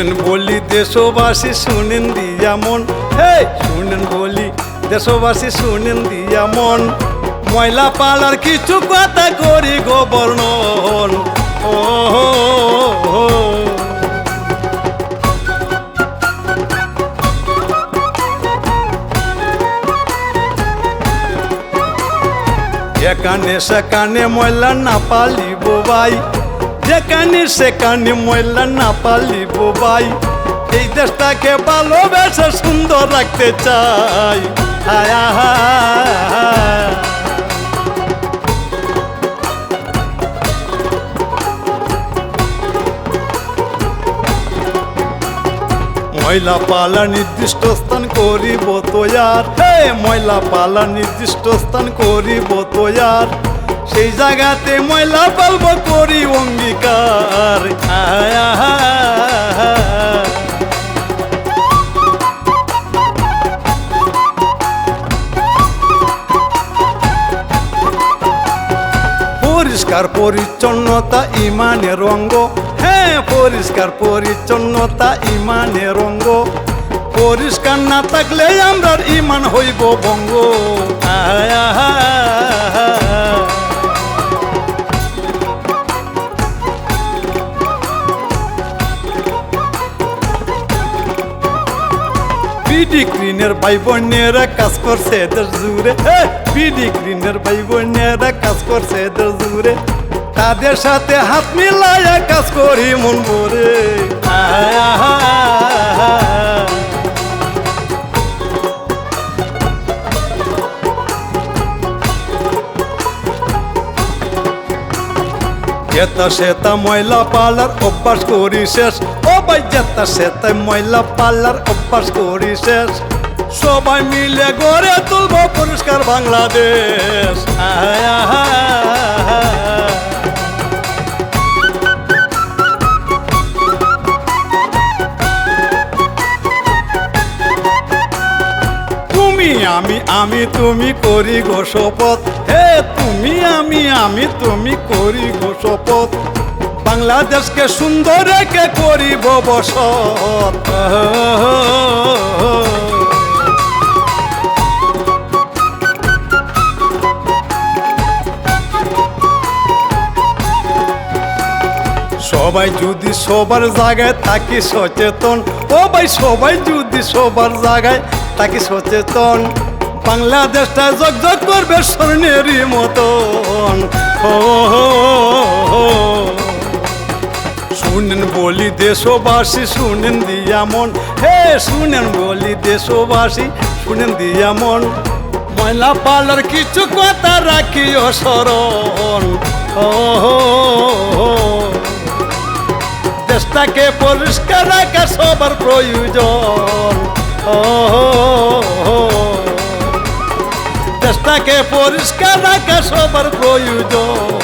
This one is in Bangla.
দেশবাসী শুনেন দিয়া মন। হে শুনেন বলি দেশবাসী শুনেন দিয়া মন। ময়লা পালার কিছু কথা করি গো বর্ণন। ও। এখানে সেখানে ময়লা না পালিব ভাই। যেখানে সেখানে ময়লা না পালিব ভাই। এই দেশটাকে ভালোবেসে সুন্দর রাখতে চাই। ময়লা পালা নির্দিষ্ট স্থান করিব হে, ময়লা পালা নির্দিষ্ট স্থান করিব তোয়ার। সেই জায়গাতে ময়লা পালব করি অঙ্গীকার। আয়। পরিষ্কার পরিচ্ছন্নতা ইমানের অঙ্গ। হ্যাঁ পরিষ্কার পরিচ্ছন্নতা ইমানের অঙ্গ। পরিষ্কার না থাকলে আমরা ইমান হইব ভঙ্গ। বিডি গ্রিনের ভাই বোনেরা কাজ করছে এদের জুড়ে। বিডি গ্রিনের ভাই বোনেরা কাজ করছে এদের জুড়ে। তাদের সাথে হাত মিলাইয়া কাজ করি মন ভরে। যেতা সেতা ময়লা পালার অভ্যাস করি শেষ। ভাই যেতা ময়লা পালার অভ্যাস করি শেষ। সবাই মিলে গড়ে তুলব পরিষ্কার বাংলাদেশ। তুমি আমি আমি তুমি করি গো শপথ হে, তুমি আমি আমি তুমি করি গো শপথ বাংলাদেশকে সুন্দর রেখে করিব বসত। সবাই যদি সবার জায়গায় থাকি সচেতন, ও ভাই সবাই যদি সবার জায়গায় থাকি সচেতন, বাংলাদেশটা জগজগ করবে স্বর্ণেরই মতন। ও বলি দেশবাসী, শুনেন দিয়া মন। হে, শুনেন বলি দেশবাসী, শুনেন দিয়া মন। ময়লা পালার কিছু কথা রাখিও ও হো। দেশটাকে পরিষ্কার রাখা সবার প্রয়োজন। ও। দেশটাকে পরিষ্কার রাখা সবার প্রয়োজন।